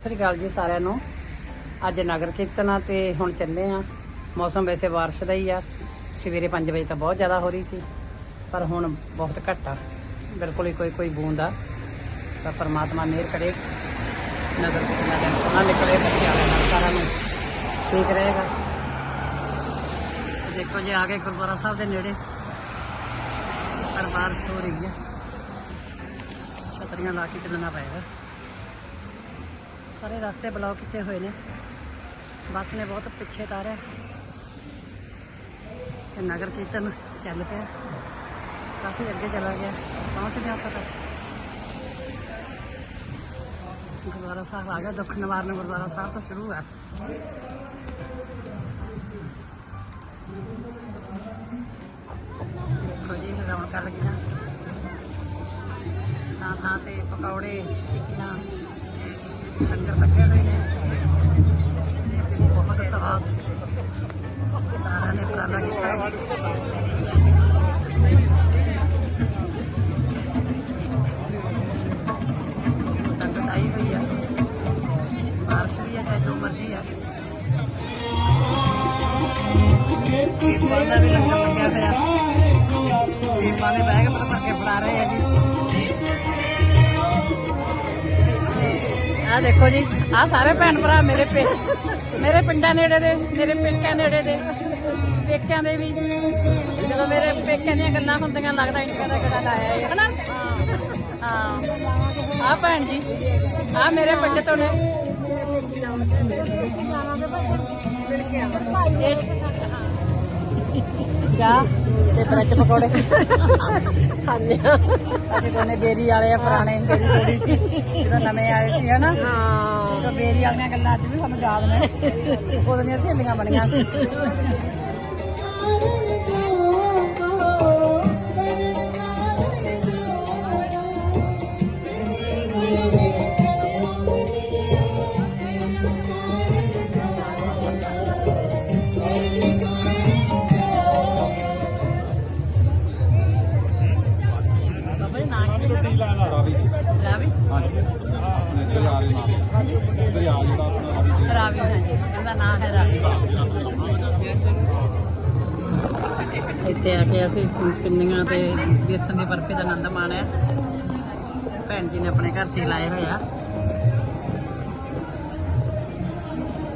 ਸਤਿ ਸ੍ਰੀ ਅਕਾਲ ਜੀ ਸਾਰਿਆਂ ਨੂੰ। ਅੱਜ ਨਗਰ ਕੀਰਤਨ ਆ ਤੇ ਹੁਣ ਚੱਲੇ ਆ। ਮੌਸਮ ਵੈਸੇ ਬਾਰਿਸ਼ ਦਾ ਹੀ ਆ। ਸਵੇਰੇ 5 ਵਜੇ ਤਾਂ ਬਹੁਤ ਜ਼ਿਆਦਾ ਹੋ ਰਹੀ ਸੀ, ਪਰ ਹੁਣ ਬਹੁਤ ਘੱਟ ਆ। ਬਿਲਕੁਲ ਹੀ ਕੋਈ ਕੋਈ ਬੂੰਦ ਆ। ਤਾਂ ਪਰਮਾਤਮਾ ਮਿਹਰ ਕਰੇ। ਨਗਰ ਕੀਰਤਨ ਦਾ ਦਿਨ ਨਿਕਲੇ, ਬੱਚਿਆਂ ਦੇ ਸਾਰਿਆਂ ਨੂੰ ਠੀਕ ਰਹੇਗਾ। ਦੇਖੋ ਜੀ, ਆ ਕੇ ਗੁਰਦੁਆਰਾ ਸਾਹਿਬ ਦੇ ਨੇੜੇ। ਪਰ ਬਾਰਿਸ਼ ਹੋ ਰਹੀ ਆ। ਛਤਰੀਆਂ ਲਾ ਕੇ ਚੱਲਣਾ ਪਏਗਾ। ਸਾਰੇ ਰਸਤੇ ਬਲੌਕ ਕੀਤੇ ਹੋਏ ਨੇ। ਬੱਸ ਨੇ ਬਹੁਤ ਪਿੱਛੇ ਤਾਰਿਆ। ਤੇ ਨਗਰ ਕੀਰਤਨ ਚੱਲ ਪਿਆ। ਕਾਫੀ ਅੱਗੇ ਚਲਾ ਗਿਆ। ਪਹੁੰਚ ਗਿਆ ਉੱਥੇ ਤੱਕ। ਗੁਰਦੁਆਰਾ ਸਾਹਿਬ ਆ ਗਿਆ। ਦੁੱਖ ਨਿਵਾਰਨ ਗੁਰਦੁਆਰਾ ਸਾਹਿਬ ਤੋਂ ਸ਼ੁਰੂ ਹੈ। ਦੇਖੋ ਰੌਣਕਾਂ ਲੱਗੀਆਂ। ਥਾਂ ਥਾਂ ਤੇ ਪਕੌੜੇ, ਟਿੱਕੀਆਂ। ਲੰਗਰ ਲੱਗੇ ਹੋਏ ਨੇ। ਤੇ ਬਹੁਤ ਸਵਾਦ। ਸਾਰਿਆਂ ਨੇ ਉਪਰਾਲਾ ਕੀਤਾ ਹੈ। ਸੰਗਤ ਆਈ ਹੋਈ ਆ। ਬਾਰਿਸ਼ ਵੀ ਆ, ਚਾਹੇ ਜੋ ਮਰਜ਼ੀ ਆ। ਸੇਬਾਂ ਦਾ ਵੀ ਲੰਗਰ ਲੱਗਿਆ ਹੋਇਆ। ਸੇਬਾਂ ਦੇ ਬੈਗ ਪਰ ਭਰ ਕੇ ਫੜਾ ਰਹੇ ਆ ਜੀ। ਆ ਦੇਖੋ ਜੀ ਆ ਸਾਰੇ ਭੈਣ ਭਰਾ ਮੇਰੇ ਪੇ ਮੇਰੇ ਪਿੰਡਾਂ ਨੇੜੇ ਦੇ ਮੇਰੇ ਪੇਕਿਆਂ ਨੇੜੇ ਦੇ। ਪੇਕਿਆਂ ਦੇ ਵੀ ਜਦੋਂ ਮੇਰੇ ਪੇਕਿਆਂ ਦੀਆਂ ਗੱਲਾਂ ਹੁੰਦੀਆਂ ਲੱਗਦਾ ਇੰਡੀਆ ਦਾ ਗੜਾ ਲਾਇਆ ਹੈ ਹਨਾ? ਹਾਂ। ਆ ਭੈਣ ਜੀ ਆ ਮੇਰੇ ਪਿੰਡ ਤੋਂ ਨੇ। ਜਾ ਤੇ ਬ੍ਰੈਡ ਪਕੌੜੇ। ਖਾਂਦੇ ਆ। ਅਸੀਂ ਦੋਨੇ ਬੇਰੀ ਵਾਲੇ ਆ ਪੁਰਾਣੇ ਬੇਰੀ ਥੋੜੀ ਸੀ। ਜਦੋਂ ਨਵੇਂ ਆਏ ਸੀ ਹਨਾ? ਹਾਂ। ਬੇਰੀ ਵਾਲੀਆਂ ਗੱਲਾਂ ਅੱਜ ਵੀ ਸਾਨੂੰ ਯਾਦ ਨੇ। ਉਦੋਂ ਦੀਆਂ ਸਹੇਲੀਆਂ ਬਣੀਆਂ ਸੀ। ਰਾਵੀ ਰਾਵੀ ਹਾਂਜੀ। ਆਪਣੇ ਦਰਿਆ ਦੇ ਨਾਲ। ਦਰਿਆ ਜਿਹੜਾ ਆਪਣਾ ਰਾਵੀ ਤੇ ਰਾਵੀ ਹਾਂਜੀ। ਇਹਦਾ ਨਾਮ ਹੈ ਰਾਵੀ। ਇੱਥੇ ਆ ਕੇ ਅਸੀਂ ਪਿੰਨੀਆਂ ਤੇ ਬੇਸਨ ਦੀ ਬਰਫੀ ਦਾ ਆਨੰਦ ਮਾਣਿਆ। ਭੈਣ ਜੀ ਨੇ ਆਪਣੇ ਘਰ 'ਚ ਲਾਏ ਹੋਏ ਆ।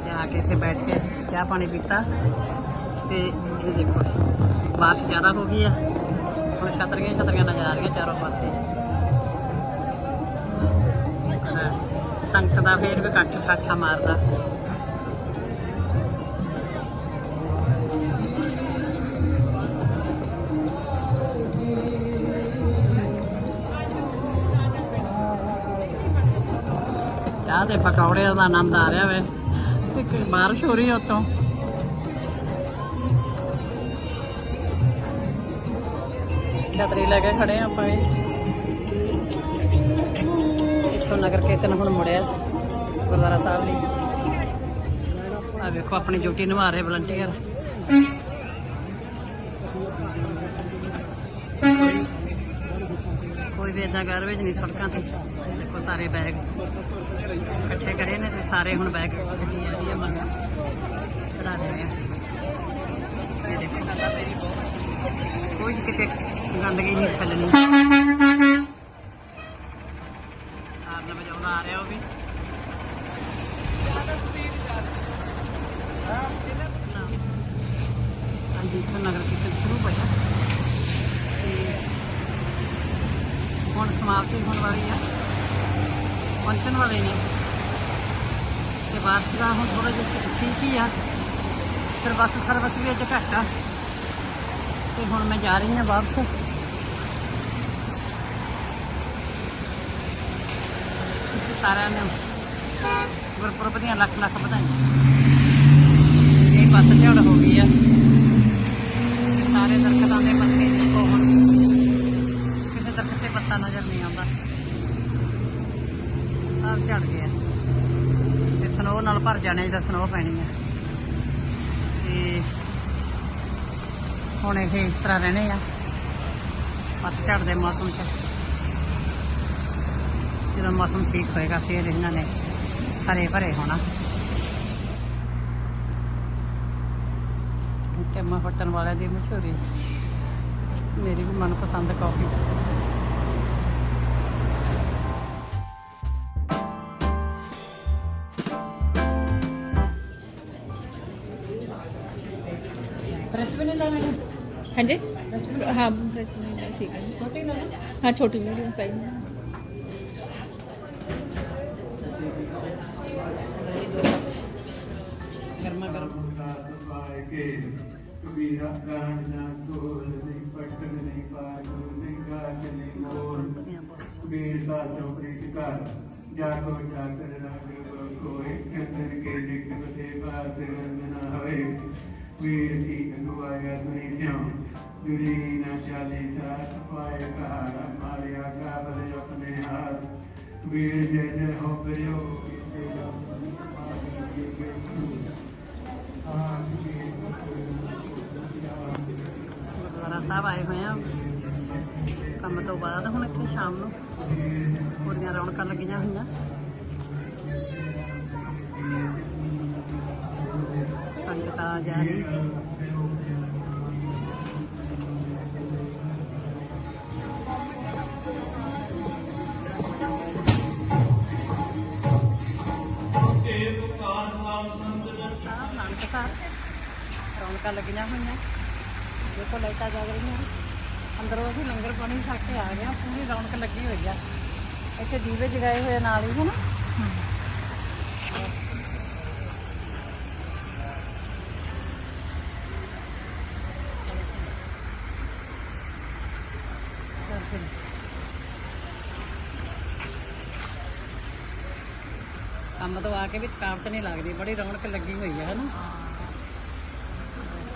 ਤੇ ਆ ਕੇ ਇੱਥੇ ਬੈਠ ਕੇ ਚਾਹ ਪਾਣੀ ਪੀਤਾ। ਤੇ ਇਹ ਦੇਖੋ ਬਾਰਿਸ਼ ਜ਼ਿਆਦਾ ਹੋ ਗਈ ਆ। ਹੁਣ ਛਤਰੀਆਂ ਛਤਰੀਆਂ ਨਜ਼ਰ ਆ ਰਹੀਆਂ ਚਾਰੋਂ ਪਾਸੇ। ਸੰਗਤ ਦਾ ਫੇਰ ਵੀ ਕੱਠ ਠਾਠਾ ਮਾਰਦਾ। ਚਾਹ ਦੇ ਪਕੌੜੇ ਦਾ ਆਨੰਦ ਆ ਰਿਹਾ ਵੇ। ਇੱਕ ਬਾਰਿਸ਼ ਹੋ ਰਹੀ ਹੈ ਉਤੋਂ। ਛਤਰੀ ਲੈ ਕੇ ਖੜੇ ਆਪਾਂ ਵੀ। ਇੱਥੋਂ ਨਗਰ ਕੀਰਤਨ ਹੁਣ ਮੁੜਿਆ ਗੁਰਦੁਆਰਾ ਸਾਹਿਬ ਲਈ। ਆ ਵੇਖੋ, ਆਪਣੀ ਡਿਊਟੀ ਨਿਭਾ ਰਹੇ ਵਲੰਟੀਅਰ ਕੋਈ ਵੀ ਏਦਾਂ ਗਾਰਬੇਜ ਨਹੀਂ ਸੜਕਾਂ ਤੇ। ਦੇਖੋ ਸਾਰੇ ਬੈਗ ਇਕੱਠੇ ਕਰੇ ਨੇ ਤੇ ਸਾਰੇ ਹੁਣ ਬੈਗ ਗੱਡੀ ਆ ਰਹੀ ਹੈ ਮੰਗ ਖੜਾ ਦੇ ਆ ਇਹ ਦੇਖੋ, ਕੋਈ ਕਿਤੇ ਗੰਦਗੀ ਨਹੀਂ ਫੈਲਣੀ। ਆ ਰਿਹਾ ਉਹ ਵੀ। ਹਾਂਜੀ ਇੱਥੋਂ ਨਗਰ ਕੀਰਤਨ ਸ਼ੁਰੂ ਹੋਇਆ। ਤੇ ਹੁਣ ਸਮਾਪਤੀ ਹੋਣ ਵਾਲੀ ਆ। ਪਹੁੰਚਣ ਵਾਲੇ ਨੇ। ਤੇ ਬਾਰਿਸ਼ ਦਾ ਹੁਣ ਥੋੜਾ ਜਿਹਾ ਠੀਕ ਹੀ ਆ। ਫਿਰ ਬੱਸ ਸਰਵਿਸ ਵੀ ਅੱਜ ਘੱਟ ਆ। ਤੇ ਹੁਣ ਮੈਂ ਜਾ ਰਹੀ ਹਾਂ ਵਾਪਸ ਤੁਸੀਂ ਸਾਰਿਆਂ ਨੂੰ। ਗੁਰਪੁਰਬ ਦੀਆਂ ਲੱਖ ਲੱਖ ਵਧਾਈਆਂ। ਇਹ ਪੱਤ ਝੜ ਹੋ ਗਈ ਆ। ਸਾਰੇ ਦਰਖਤਾਂ ਦੇ ਪੱਤੇ ਦੇਖੋ ਹੁਣ। ਕਿਸੇ ਦਰਖਤ ਤੇ ਪੱਤਾ ਨਜ਼ਰ ਨਹੀਂ ਆਉਂਦਾ। ਸਭ ਝੜ ਗਿਆ। ਤੇ ਸਨੋ ਨਾਲ ਭਰ ਜਾਣੇ ਜਿਹਦਾ ਸਨੋ ਪੈਣੀ ਆ। ਤੇ ਹੁਣ ਇਹ ਇਸ ਤਰ੍ਹਾਂ ਰਹਿਣੇ ਆ। ਪੱਤਝੜ ਦੇ ਮੌਸਮ 'ਚ। ਜਦੋਂ ਮੌਸਮ ਠੀਕ ਹੋਏਗਾ ਫਿਰ ਇਹਨਾਂ ਨੇ ਹਰੇ ਭਰੇ ਹੋਣਾ। ਟੈਮਾ ਫੱਟਣ ਵਾਲਿਆਂ ਦੀ ਮਸ਼ਹੂਰੀ। ਮੇਰੀ ਵੀ ਮਨਪਸੰਦ ਕਾਫੀ ਲੈਣਾ ਹਾਂਜੀ। ਹਾਂ ਠੀਕ ਹੈ। ਛੋਟੀ ਨਾ ਹਾਂ ਛੋਟੀ ਮੀਡੀਅਮ ਸਾਈਜ਼। ਕੇ ਕਬੀਰਾ ਗਾਣ ਨਾ ਕੋਲ ਨਹੀਂ ਪਟਕ ਨਹੀਂ ਪਾਰ ਨਹੀਂ ਗਾਜ ਨਹੀਂ ਮੋਰ ਕਬੀਰ ਸਾਚੋ ਪ੍ਰੀਤ ਕਰ ਜਾਗੋ ਜਾਗਰ ਰਾਗ ਕੋਈ ਚੰਦਨ ਕੇ ਨਿਕ ਬਤੇ ਬਾਤ ਨਾ ਹੋਏ ਵੀਰ ਕੀ ਅਗਵਾਇਆ ਨਹੀਂ ਸਿਉ ਦੁਰੀ ਨਾ ਚਾਲੇ ਸਾਥ ਪਾਏ ਕਹਾਰਾ ਮਾਰਿਆ ਕਾਬਲ ਆਪਣੇ ਹਾਥ ਵੀਰ ਜੈ ਜੈ ਹੋ ਪਿਓ ਗੁਰਦੁਆਰਾ ਸਾਹਿਬ ਆਏ ਹੋਏ ਆ। ਕੰਮ ਤੋਂ ਬਾਅਦ ਹੁਣ ਇੱਥੇ ਸ਼ਾਮ ਨੂੰ ਪੂਰੀਆਂ ਰੌਣਕਾਂ ਲੱਗੀਆਂ ਹੋਈਆਂ। ਸੰਗਤ ਆ ਜਾ ਰਹੀ ਰੌਣਕਾਂ ਲੱਗੀਆਂ ਹੋਈਆਂ। ਦੇਖੋ ਲਾਈਟਾਂ ਜਗ ਰਹੀਆਂ ਅੰਦਰੋਂ ਅਸੀਂ ਲੰਗਰ ਪਾਣੀ ਖਾ ਕੇ ਆ ਗਏ ਹਾਂ। ਪੂਰੀ ਰੌਣਕ ਲੱਗੀ ਹੋਈ ਆ। ਇੱਥੇ ਦੀਵੇ ਜਗਾਏ ਹੋਏ ਨਾਲ ਹੀ, ਹਨਾ? ਕੰਮ ਤੋਂ ਆ ਕੇ ਵੀ ਥਕਾਵਟ ਨਹੀਂ ਲੱਗਦੀ। ਬੜੀ ਰੌਣਕ ਲੱਗੀ ਹੋਈ ਆ, ਹਨਾ?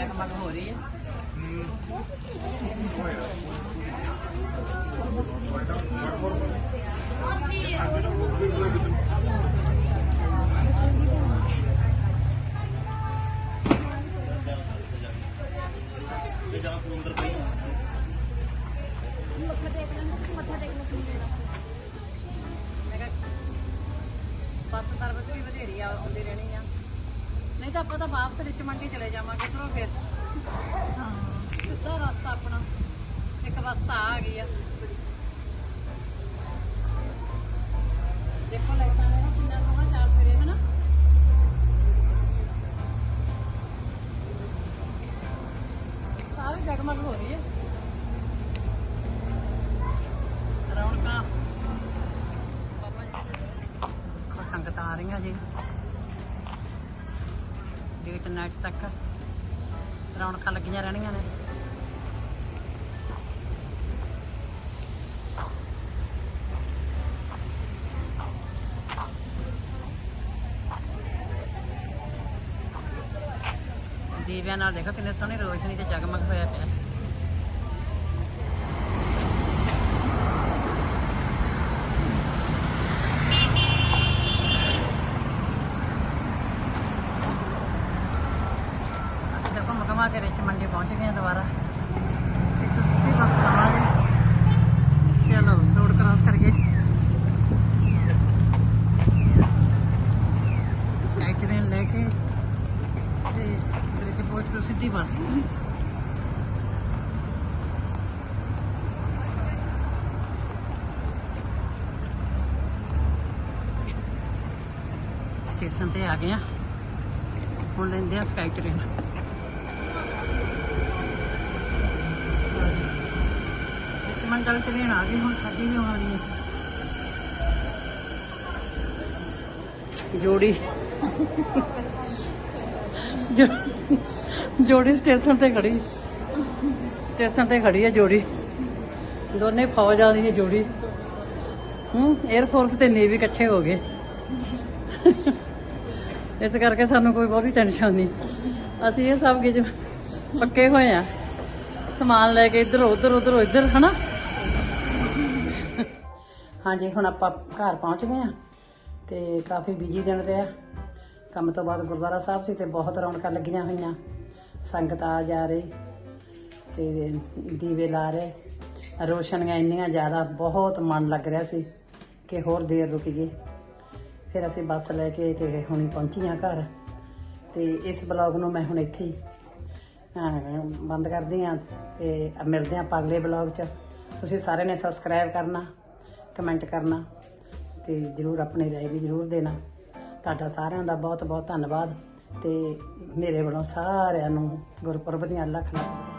ਜਗਮਗ ਹੋ ਰਹੀ ਹੈ। ਬੱਸ ਸਰਵਿਸ ਵੀ ਵਧੇਰੀ ਆ ਆਉਂਦੀ ਰਹਿਣੀ। ਨਹੀਂ ਤਾਂ ਆਪਾਂ ਤਾਂ ਵਾਪਸ ਰਿਚ ਮੰਡੀ ਚਲੇ ਜਾਵਾਂਗੇ ਉਧਰੋਂ ਫਿਰ। ਸਿੱਧਾ ਰਸਤਾ ਆਪਣਾ। ਇੱਕ ਬੱਸ ਤਾਂ ਆ ਗਈ ਆ। ਦੇਖੋ ਲਾਈਟਾਂ ਨੇ ਕਿੰਨਾ ਸੋਹਣਾ ਚਾਰ ਸਵੇਰੇ ਹਨਾ ਸਾਰੇ ਜਗਮਗ ਹੋ ਰਹੀ ਹੈ ਰੌਣਕਾਂ ਬਾਬਾ ਜੀ ਦੇਖੋ ਸੰਗਤ ਆ ਰਹੀਆਂ ਜੀ ਲੇਟ ਨਾਈਟ ਤੱਕ ਰੌਣਕਾਂ ਲੱਗੀਆਂ ਰਹਿਣੀਆਂ ਨੇ। ਦੀਵਿਆਂ ਨਾਲ ਦੇਖੋ ਕਿੰਨੇ ਸੋਹਣੀ ਰੋਸ਼ਨੀ ਤੇ ਜਗਮਗ ਹੋਇਆ ਪਿਆ ਅਸੀਂ ਤਾਂ ਘੁੰਮ ਘੁਮਾ ਕੇ ਰਿਚ ਮੰਡੀ ਪਹੁੰਚ ਗਏ ਹਾਂ ਦੁਬਾਰਾ ਇੱਥੋਂ ਸਿੱਧੀ ਬੱਸ ਲਵਾਂਗੇ ਚਲੋ ਰੋਡ ਕ੍ਰਾਸ ਕਰੀਏ ਸਕਾਈ ਟ੍ਰੇਨ ਲੈ ਕੇ ਤੇ ਬ੍ਰਿਜ ਤੋਂ ਸਿੱਧੀ ਬੱਸ। ਸਟੇਸ਼ਨ ਤੇ ਆ ਗਏ ਆ। ਹੁਣ ਲੈਂਦੇ ਆ ਸਕਾਈ ਟ੍ਰੇਨ। ਇੱਕ ਮੰਡਲ ਟ੍ਰੇਨ ਆ ਗਈ, ਹੁਣ ਸਾਡੀ ਵੀ ਆਉਣ ਵਾਲੀ ਹੈ ਜੋੜੀ। ਜੋ- ਜੋੜੀ ਸਟੇਸ਼ਨ ਤੇ ਖੜੀ। ਸਟੇਸ਼ਨ ਤੇ ਖੜੀ ਹੈ ਜੋੜੀ। ਦੋਨੇ ਫੌਜਾਂ ਦੀ ਹੈ ਜੋੜੀ। ਹੂੰ 에ਅਰ ਫੋਰਸ ਤੇ ਨੇਵੀ ਇਕੱਠੇ ਹੋ ਗਏ। ਇਸ ਕਰਕੇ ਸਾਨੂੰ ਕੋਈ ਬਹੁਤੀ ਟੈਨਸ਼ਨ ਨਹੀਂ। ਅਸੀਂ ਇਹ ਸਭ ਗਿਜ ਪੱਕੇ ਹੋਏ ਆ ਸਮਾਨ ਲੈ ਕੇ ਇੱਧਰ, ਉੱਧਰ ਉੱਧਰ, ਇੱਧਰ, ਹਨਾ? ਹਾਂਜੀ, ਹੁਣ ਆਪਾਂ ਘਰ ਪਹੁੰਚ ਗਏ ਆ ਤੇ ਕਾਫੀ ਬਿਜ਼ੀ ਦਿਨ ਰਿਹਾ। ਕੰਮ ਤੋਂ ਬਾਅਦ ਗੁਰਦੁਆਰਾ ਸਾਹਿਬ ਸੀ ਤੇ ਬਹੁਤ ਰੌਣਕਾਂ ਲੱਗੀਆਂ ਹੋਈਆਂ। ਸੰਗਤ ਆ ਜਾ ਰਹੀ ਤੇ ਦੀਵੇ ਲਾ ਰਹੇ। ਰੋਸ਼ਨੀਆਂ ਇੰਨੀਆਂ ਜ਼ਿਆਦਾ, ਬਹੁਤ ਮਨ ਲੱਗ ਰਿਹਾ ਸੀ ਕਿ ਹੋਰ ਦੇਰ ਰੁਕੀਏ ਫਿਰ ਅਸੀਂ ਬੱਸ ਲੈ ਕੇ ਤੇ ਹੁਣੀ ਪਹੁੰਚੀਆਂ ਘਰ। ਤੇ ਇਸ ਬਲੌਗ ਨੂੰ ਮੈਂ ਹੁਣ ਇੱਥੇ ਹੀ ਬੰਦ ਕਰਦੀ ਹਾਂ ਤੇ ਮਿਲਦੇ ਹਾਂ ਅਗਲੇ ਬਲੌਗ 'ਚ। ਤੁਸੀਂ ਸਾਰਿਆਂ ਨੇ ਸਬਸਕ੍ਰਾਈਬ ਕਰਨਾ ਕਮੈਂਟ ਕਰਨਾ ਤੇ ਜਰੂਰ ਆਪਣੀ ਰਾਏ ਵੀ ਜਰੂਰ ਦੇਣਾ। ਤੁਹਾਡਾ ਸਾਰਿਆਂ ਦਾ ਬਹੁਤ ਬਹੁਤ ਧੰਨਵਾਦ। ਤੇ ਮੇਰੇ ਵੱਲੋਂ ਸਾਰਿਆਂ ਨੂੰ ਗੁਰਪੁਰਬ ਦੀਆਂ ਲੱਖ ਲੱਖ